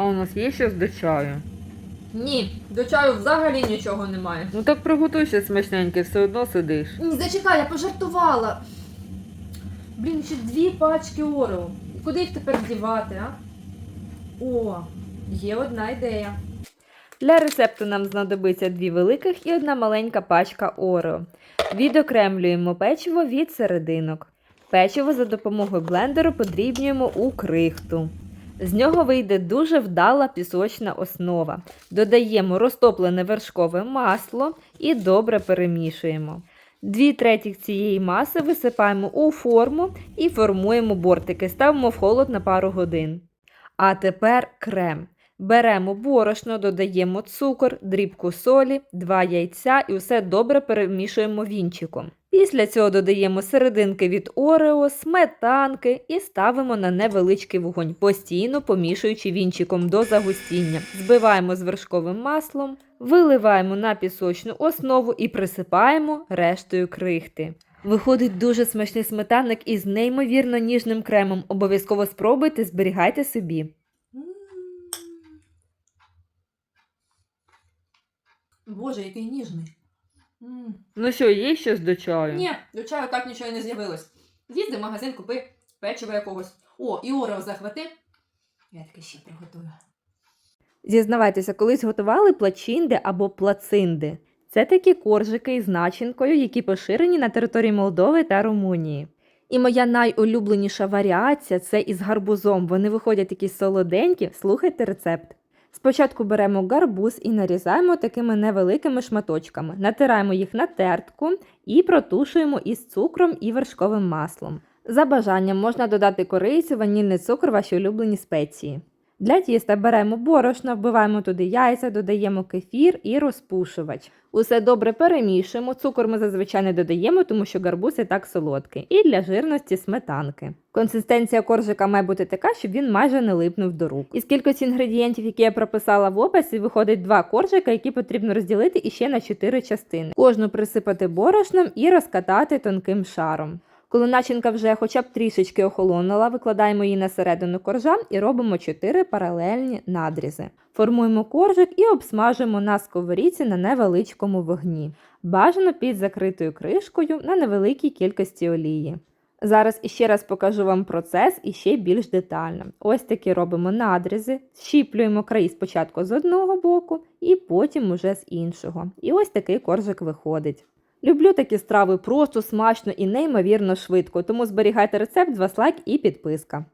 А у нас є щось до чаю? Ні, до чаю взагалі нічого немає. Ну так приготуй щось смачненьке, все одно сидиш. Ні, зачекай, я пожартувала. Блін, ще дві пачки Орео. Куди їх тепер дівати, а? О, є одна ідея. Для рецепту нам знадобиться дві великих і одна маленька пачка Орео. Відокремлюємо печиво від серединок. Печиво за допомогою блендеру подрібнюємо у крихту. З нього вийде дуже вдала пісочна основа. Додаємо розтоплене вершкове масло і добре перемішуємо. Дві третіх цієї маси висипаємо у форму і формуємо бортики, ставимо в холод на пару годин. А тепер крем. Беремо борошно, додаємо цукор, дрібку солі, два яйця і все добре перемішуємо вінчиком. Після цього додаємо серединки від орео, сметанки і ставимо на невеличкий вогонь, постійно помішуючи вінчиком до загустіння. Збиваємо з вершковим маслом, виливаємо на пісочну основу і присипаємо рештою крихти. Виходить дуже смачний сметанник із неймовірно ніжним кремом. Обов'язково спробуйте, зберігайте собі. Боже, який ніжний. М. Ну що, є щось до чаю? Ні, до чаю так нічого і не з'явилось. З'їзди в магазин, купи печиво якогось. О, і Орео захвати. Я таке ще приготую. Зізнавайтеся, колись готували плачинди або плацинди. Це такі коржики із начинкою, які поширені на території Молдови та Румунії. І моя найулюбленіша варіація це із гарбузом. Вони виходять такі солоденькі. Слухайте рецепт. Спочатку беремо гарбуз і нарізаємо такими невеликими шматочками, натираємо їх на тертку і протушуємо із цукром і вершковим маслом. За бажанням можна додати корицю, ванільний цукор, ваші улюблені спеції. Для тіста беремо борошно, вбиваємо туди яйця, додаємо кефір і розпушувач. Усе добре перемішуємо. Цукор ми зазвичай не додаємо, тому що гарбуз і так солодкий. І для жирності сметанки. Консистенція коржика має бути така, щоб він майже не липнув до рук. Із кількості інгредієнтів, які я прописала в описі, виходить два коржика, які потрібно розділити іще на чотири частини. Кожну присипати борошном і розкатати тонким шаром. Коли начинка вже хоча б трішечки охолонула, викладаємо її на середину коржа і робимо 4 паралельні надрізи. Формуємо коржик і обсмажуємо на сковорідці на невеличкому вогні. Бажано під закритою кришкою на невеликій кількості олії. Зараз іще раз покажу вам процес і більш детально. Ось такі робимо надрізи, щіплюємо краї спочатку з одного боку і потім уже з іншого. І ось такий коржик виходить. Люблю такі страви просто смачно і неймовірно швидко, тому зберігайте рецепт, з вас лайк і підписка.